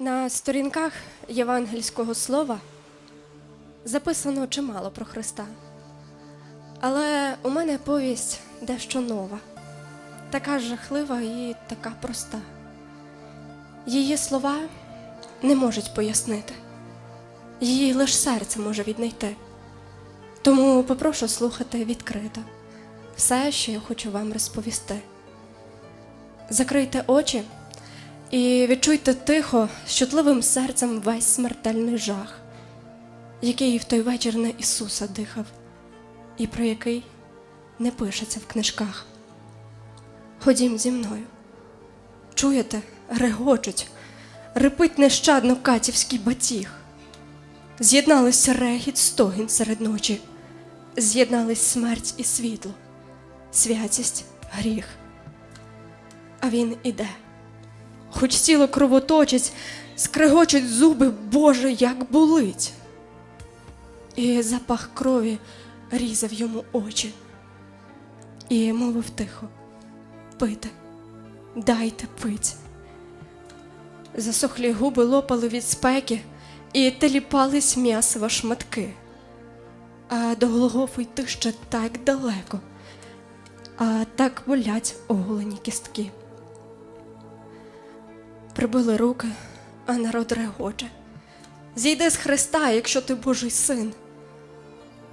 На сторінках євангельського слова записано чимало про Христа. Але у мене повість дещо нова, така жахлива і така проста. Її слова не можуть пояснити, її лише серце може віднайти. Тому попрошу слухати відкрито все, що я хочу вам розповісти. Закрийте очі і відчуйте тихо, з чутливим серцем весь смертельний жах, який в той вечір на Ісуса дихав, і про який не пишеться в книжках. Ходім зі мною. Чуєте, регочуть, рипить нещадно катівський батіг. З'єдналися регіт, стогін серед ночі, з'єднались смерть і світло, святість, гріх. А він іде. Хоч тіло кровоточить, скрегочуть зуби, Боже, як болить. І запах крові різав йому очі. І мовив тихо: пийте, дайте пить. Засохлі губи лопали від спеки, і теліпались м'ясова шматки. А до Голгофу йти ще так далеко, а так болять оголені кістки. Прибили руки, а народ регоче. Зійди з Христа, якщо ти Божий син.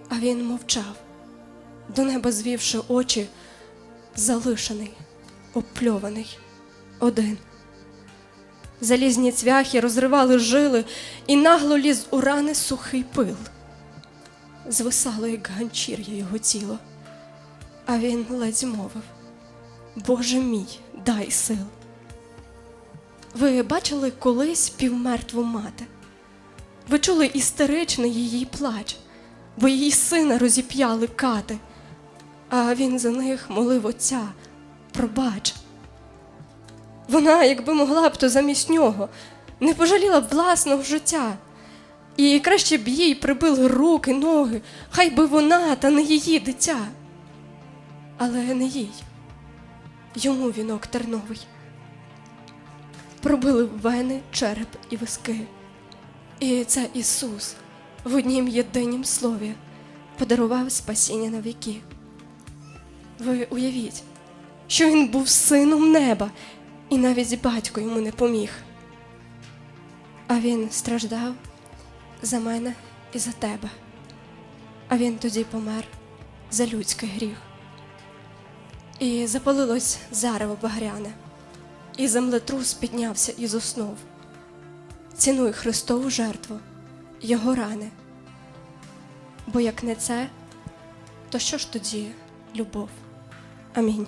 А він мовчав, до неба звівши очі, залишений, опльований, один. Залізні цвяхи розривали жили, і нагло ліз у рани сухий пил. Звисало, як ганчір'я його тіло, а він ледь мовив: Боже мій, дай сил. Ви бачили колись півмертву мати? Ви чули істеричний її плач, бо її сина розіп'яли кати, а він за них молив отця, пробач. Вона, якби могла б, то замість нього, не пожаліла б власного життя. І краще б їй прибили руки, ноги, хай би вона, та не її дитя. Але не їй. Йому вінок терновий пробили вени, череп і виски. І це Ісус в однім єдинім слові подарував спасіння на віки. Ви уявіть, що він був сином неба, і навіть батько йому не поміг. А він страждав за мене і за тебе. А він тоді помер за людський гріх. І запалилось зарево багряне і землетрус піднявся із основ. Цінуй Христову жертву, Його рани. Бо як не це, то що ж тоді любов? Амінь.